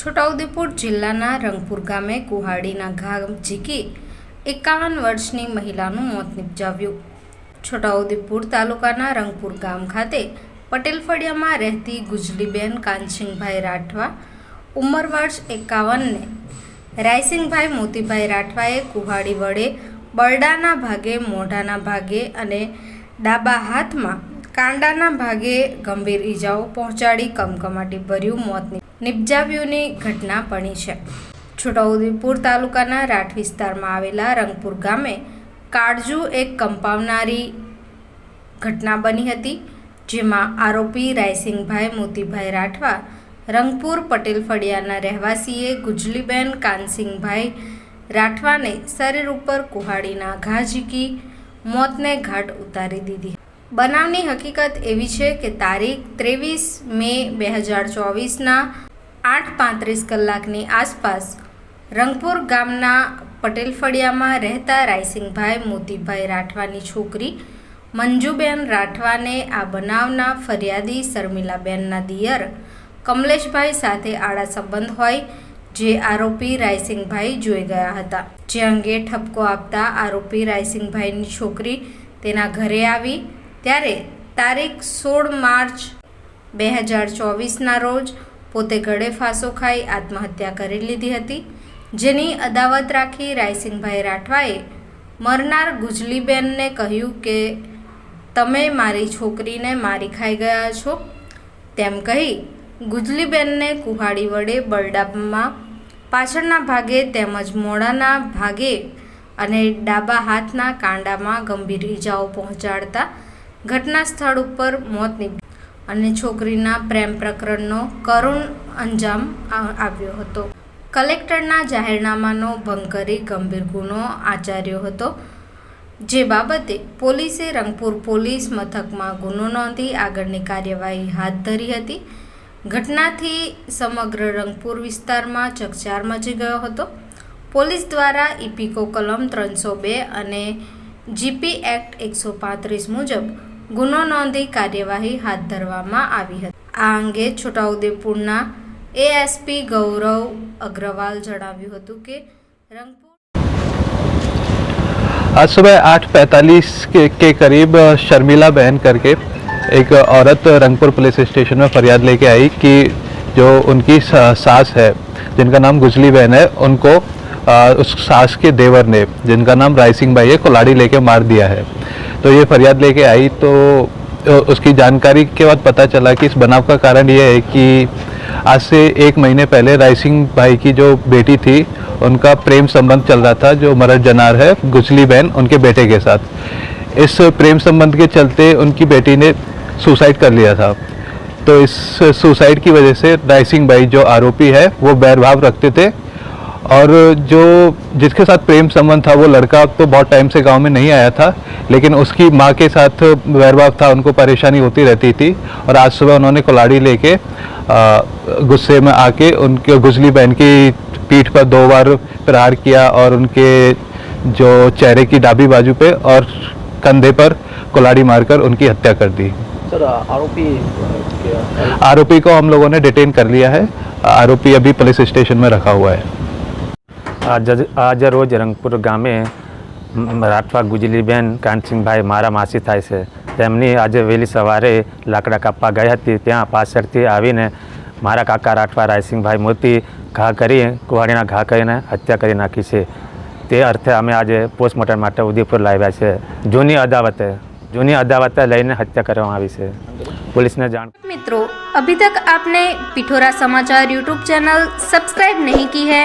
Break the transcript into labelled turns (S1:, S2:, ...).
S1: છોટાઉદેપુર જિલ્લાના રંગપુર ગામે કુહાડીના ઘા ઝીકી એકાવન વર્ષની મહિલાનું મોત નિપજાવ્યું. છોટાઉદેપુર તાલુકાના રંગપુર ગામ ખાતે પટેલ ફળિયામાં રહેતી ગુજલીબેન કાનસિંહભાઈ રાઠવા ઉંમર વર્ષ એકાવનને. રાયસિંગભાઈ મોતીભાઈ રાઠવાએ કુહાડી વડે બરડાના ભાગે, મોઢાના ભાગે અને ડાબા હાથમાં કાંડાના ભાગે ગંભીર ઈજાઓ પહોંચાડી કમકમાટી ભર્યું મોત નિપજાવ્યુંની ઘટના બની છે. છોટાઉદેપુર તાલુકાના રાઠ વિસ્તારમાં આવેલા રંગપુર ગામે કાળજુ એક કંપાવનારી ઘટના બની હતી, જેમાં આરોપી રાયસિંગભાઈ મોતીભાઈ રાઠવા, રંગપુર પટેલ ફળિયાના રહેવાસીએ ગુજલીબેન કાનસિંગભાઈ રાઠવાને શરીર ઉપર કુહાડીના ઘા ઝીકી, મોતને ઘાટ ઉતારી દીધી. બનાવની હકીકત એવી છે કે તારીખ ત્રેવીસ મે બે હજાર ચોવીસના આઠ પાંત્રીસ કલાકની આસપાસ રંગપુર ગામના પટેલ ફળિયામાં રહેતા રાયસિંગભાઈ મોતીભાઈ રાઠવાની છોકરી મંજુબેન રાઠવાને આ બનાવના ફરિયાદી શર્મિલાબેનના દિયર કમલેશભાઈ સાથે આડા સંબંધ હોય જે આરોપી રાયસિંગભાઈ જોઈ ગયા હતા. જે અંગે ઠપકો આપતા આરોપી રાયસિંગભાઈની છોકરી તેના ઘરે આવી ત્યારે તારીખ સોળ માર્ચ બે હજાર ચોવીસના રોજ પોતે ગળે ફાંસો ખાઈ આત્મહત્યા કરી લીધી હતી. જેની અદાવત રાખી રાયસિંગભાઈ રાઠવાએ મરનાર ગુજલીબેનને કહ્યું કે, તમે મારી છોકરીને મારી ખાઈ ગયા છો. તેમ કહી ગુજલીબેનને કુહાડી વડે બરડામાં પાછળના ભાગે તેમજ મોડાના ભાગે અને ડાબા હાથના કાંડામાં ગંભીર ઈજાઓ પહોંચાડતા ઘટના સ્થળ ઉપર મોત નીપજ્યું. અને છોકરીના પ્રેમ પ્રકરણનો કરુણ અંજામ આવ્યો હતો. કલેક્ટરના જાહેરનામાનો ભંગ કરી ગંભીર ગુનો આચર્યો હતો. જે બાબતે પોલીસે રંગપુર પોલીસ મથકમાં ગુનો નોંધી આગળની કાર્યવાહી હાથ ધરી હતી. ઘટનાથી સમગ્ર રંગપુર વિસ્તારમાં ચકચાર મચી ગયો હતો. પોલીસ દ્વારા ઇપિકો કલમ ત્રણસો બે અને જીપી એક્ટ એકસો પાંત્રીસ મુજબ ગુનો નોંધી કાર્યવાહી હાથ ધરવામાં આવી હતી આ અંગે છોટાઉદેપુરના એએસપી ગૌરવ અગ્રવાલ જણાવ્યું હતું કે રંગપુર
S2: आज सुबह 8:45 के, के करीब अ, शर्मिला बहन करके एक औरत रंगपुर पुलिस स्टेशन में फरियाद लेके आई कि जो उनकी सा- सास है जिनका नाम गुजली बहन है उनको अ, उस सास के देवर ने जिनका नाम राय सिंह भाई है कुलाड़ी लेके मार दिया है तो ये फरियाद लेके आई तो उसकी जानकारी के बाद पता चला कि इस बनाव का कारण ये है कि आज से एक महीने पहले राय सिंह भाई की जो बेटी थी, उनका प्रेम संबंध चल रहा था, जो मरद जनार है, गुजली बहन, उनके बेटे के साथ। इस प्रेम संबंध के चलते उनकी बेटी ने सुसाइड कर लिया था। तो इस सुसाइड की वजह से राय सिंह भाई जो आरोपी है, वो बैरभाव रखते थे और जो जिसके साथ प्रेम संबंध था वो लड़का तो बहुत टाइम से गाँव में नहीं आया था लेकिन उसकी माँ के साथ वैरभाव था उनको परेशानी होती रहती थी और आज सुबह उन्होंने कुलाड़ी लेके गुस्से में आके उनके गुजली बहन की पीठ पर दो बार प्रहार किया और उनके जो चेहरे की डाबी बाजू पे और कंधे पर कुलाड़ी मारकर उनकी हत्या कर दी।
S3: सर आरोपी
S2: आरोपी को हम लोगों ने डिटेन कर लिया है। आरोपी अभी पुलिस स्टेशन में रखा हुआ है।
S4: આજ આજ રોજ રંગપુર ગામે રાઠવા ગુજલીબેન કાંતિનભાઈ મારા માસી થાય છે. તેમની આજે વહેલી સવારે લાકડા કાપવા ગઈ હતી. ત્યાં પાછળથી આવીને મારા કાકા રાઠવા રાયસિંહભાઈ મોતી ઘા કરી કુહાડીના ઘા કરીને હત્યા કરી નાખી છે. તે અર્થે અમે આજે પોસ્ટમોર્ટમ માટે ઉદયપુર લાવ્યા છે. જૂની અદાવતે જૂની અદાવતે લઈને હત્યા કરવામાં આવી છે. પોલીસને જાણ
S1: મિત્રો, અભી તક આપને પિઠોરા સમાચાર યુટ્યુબ ચેનલ સબસ્ક્રાઇબ નહીં કી હૈ?